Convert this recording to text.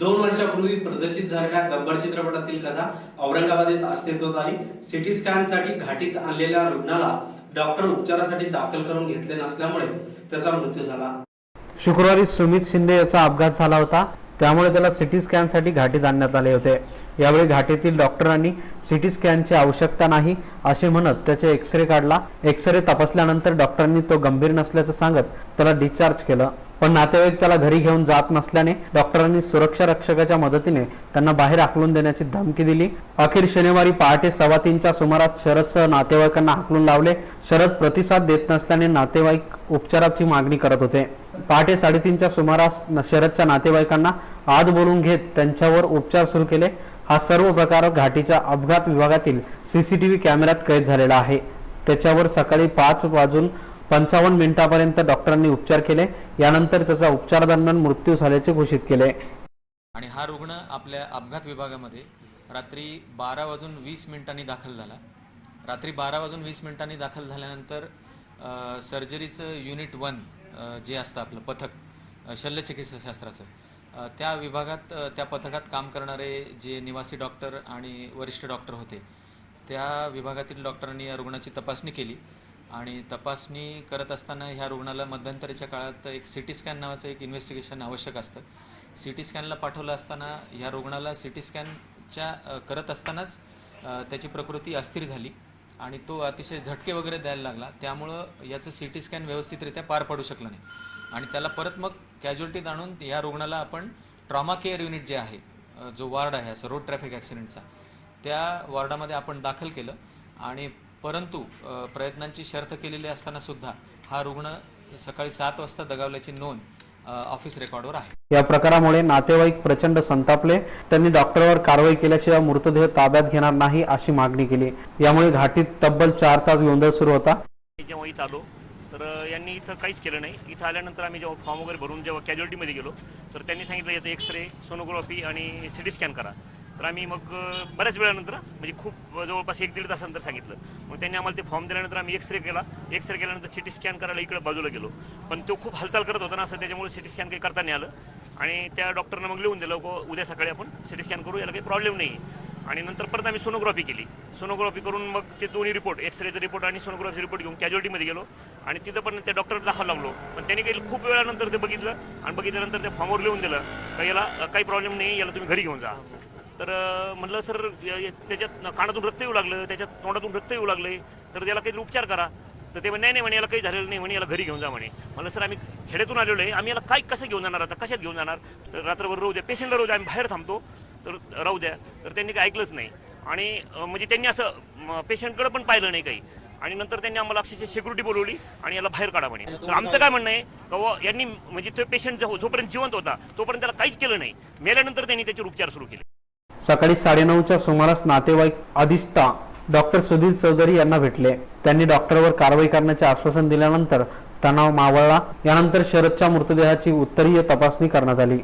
दोन वर्षापूर्वी प्रदर्शित झालेल्या गब्बर चित्रपटातील कथा औरंगाबाद येथे अस्तित्वात आली. सिटी स्कॅनसाठी घाटीत आणलेल्या रुग्णाला डॉक्टर उपचारासाठी दाखल करून घेतले नसल्यामुळे त्याचा मृत्यू झाला. शुक्रवारी सुमित शिंदे याचा अपघात झाला होता. त्यामुळे त्याला सिटी स्कॅनसाठी घाटीत आणण्यात आले होते. यावेळी घाटीतील डॉक्टरांनी सिटी स्कॅनची आवश्यकता नाही असे म्हणत त्याचे एक्सरे काढला. एक्सरे तपासल्यानंतर डॉक्टरांनी तो गंभीर नसल्याचं सांगत त्याला डिस्चार्ज केलं. पण नातेवाईक त्याला घरी घेऊन जात नसल्याने डॉक्टरांनी सुरक्षा रक्षकाच्या मदतीने त्यांना बाहेर आकलून देण्याची धमकी दिली. अखेर शनिवारी पहाटे सव्वा तीनच्या सुमारास शरदसह नातेवाईकांना आकलून लावले. शरद प्रतिसाद देत नसल्याने नातेवाईक उपचाराची मागणी करत होते. पहाटे साडेतीनच्या सुमारास शरदच्या नातेवाईकांना आत बोलून घेत त्यांच्यावर उपचार सुरू केले. हा सर्व प्रकार घाटीच्या अपघात विभागातील सीसीटीव्ही कॅमेऱ्यात कैद झालेला आहे. त्याच्यावर सकाळी पाच वाजून पंचावन्न मिनिटापर्यंत डॉक्टरांनी उपचार केले. यानंतर त्याचा उपचारादरम्यान मृत्यू झाल्याचे घोषित केले. आणि हा रुग्ण आपल्या अपघात विभागामध्ये रात्री बारा वाजून वीस मिनिटांनी दाखल झाला. रात्री बारा वाजून वीस मिनिटांनी दाखल झाल्यानंतर सर्जरीचं युनिट वन जे असतं आपलं पथक शल्यचिकित्साशास्त्राचं त्या विभागात त्या पथकात काम करणारे जे निवासी डॉक्टर आणि वरिष्ठ डॉक्टर होते त्या विभागातील डॉक्टरांनी या रुग्णाची तपासणी केली. आणि तपासणी करत असताना ह्या रुग्णाला मध्यंतरीच्या काळात एक सी टी स्कॅन नावाचं एक इन्व्हेस्टिगेशन आवश्यक असतं. सी टी स्कॅनला पाठवलं असताना ह्या रुग्णाला सी टी स्कॅनच्या करत असतानाच त्याची प्रकृती अस्थिर झाली आणि तो अतिशय झटके वगैरे द्यायला लागला. त्यामुळं याचं सी टी स्कॅन व्यवस्थितरित्या पार पाडू शकलं नाही. आणि त्याला परत मग कॅज्युअल्टीत आणून या रुग्णाला आपण ट्रॉमा केअर युनिट जे आहे जो वार्ड आहे असं रोड ट्रॅफिक ॲक्सिडेंटचा त्या वॉर्डामध्ये आपण दाखल केलं आणि परंतु प्रयत्नांची शर्थ केलेली असताना सुद्धा हा रुग्ण सकाळी सात वाजता दगावल्याची नोंद ऑफिस रेकॉर्डवर आहे. या प्रकारामुळे नातेवाईक प्रचंड संतापले. त्यांनी डॉक्टरवर कारवाई केल्याशिवाय मृतदेह ताब्यात घेणार नाही अशी मागणी केली. यामुळे घाटीत तब्बल चार तास गोंधळ सुरू होता. मी जेव्हा इथं आलो तर यांनी इथं काहीच केलं नाही. इथं आल्यानंतर आम्ही जेव्हा फॉर्म वगैरे भरून जेव्हा कॅज्युअल्टीमध्ये गेलो तर त्यांनी सांगितलं याचं एक्सरे सोनोग्राफी आणि सी टी स्कॅन करा. तर आम्ही मग बऱ्याच वेळानंतर म्हणजे खूप जवळपास एक दीड तासानंतर सांगितलं. मग त्यांनी आम्हाला ते फॉर्म दिल्यानंतर आम्ही एक्सरे केला. एक्सरे केल्यानंतर सी टी स्कॅन करायला इकडे बाजूला गेलो. पण तो खूप हालचाल करत होता ना असं त्याच्यामुळे सी टी स्कॅन काही करता नाही आलं. आणि त्या डॉक्टरनं मग लिहून दिलं को उद्या सकाळी आपण सी टी स्कॅन करू याला काही प्रॉब्लेम नाही. आणि नंतर परत आम्ही सोनोग्राफी केली. सोनोग्राफी करून मग ते दोन्ही रिपोर्ट एक्सरेचा रिपोर्ट आणि सोनोग्राफी रिपोर्ट घेऊन कॅज्युअलिटीमध्ये गेलो. आणि तिथं पण त्या डॉक्टर दाखल लागलो. पण त्यांनी काही खूप वेळानंतर ते बघितलं आणि बघितल्यानंतर त्या फॉर्मवर लिहून दिलं का याला काही प्रॉब्लेम नाही याला तुम्ही घरी घेऊन जा. तर म्हटलं सर त्याच्यात कानातून रक्त येऊ लागलं त्याच्यात तोंडातून रक्त येऊ लागले तर त्याला काहीतरी उपचार करा. तर ते म्हणे नाही म्हणे याला काही झालेलं नाही म्हणे याला घरी घेऊन जा म्हणे. म्हणलं सर आम्ही खेड्यातून आलेलो आहे आम्ही याला काय कसं घेऊन जाणार आता? कशात घेऊन जाणार? तर रात्रभर राहू द्या पेशंटला राहू द्या आम्ही बाहेर थांबतो तर राहू द्या. तर त्यांनी काही ऐकलंच नाही. आणि म्हणजे त्यांनी असं पेशंटकडे पण पाहिलं नाही काही. आणि नंतर त्यांनी आम्हाला अक्षरशः सिक्युरिटी बोलवली आणि याला बाहेर काढा म्हणे. तर आमचं काय म्हणणं आहे का यांनी म्हणजे तो पेशंट जोपर्यंत जिवंत होता तोपर्यंत त्याला काहीच केलं नाही. मेल्यानंतर त्यांनी त्याचे उपचार सुरू केले. सकाळी साडेनऊच्या सुमारास नातेवाईक अधिष्ठा डॉक्टर सुधीर चौधरी यांना भेटले. त्यांनी डॉक्टरवर कारवाई करण्याचे आश्वासन दिल्यानंतर तणाव मावळला. यानंतर शरदच्या मृतदेहाची उत्तरीय तपासणी करण्यात आली.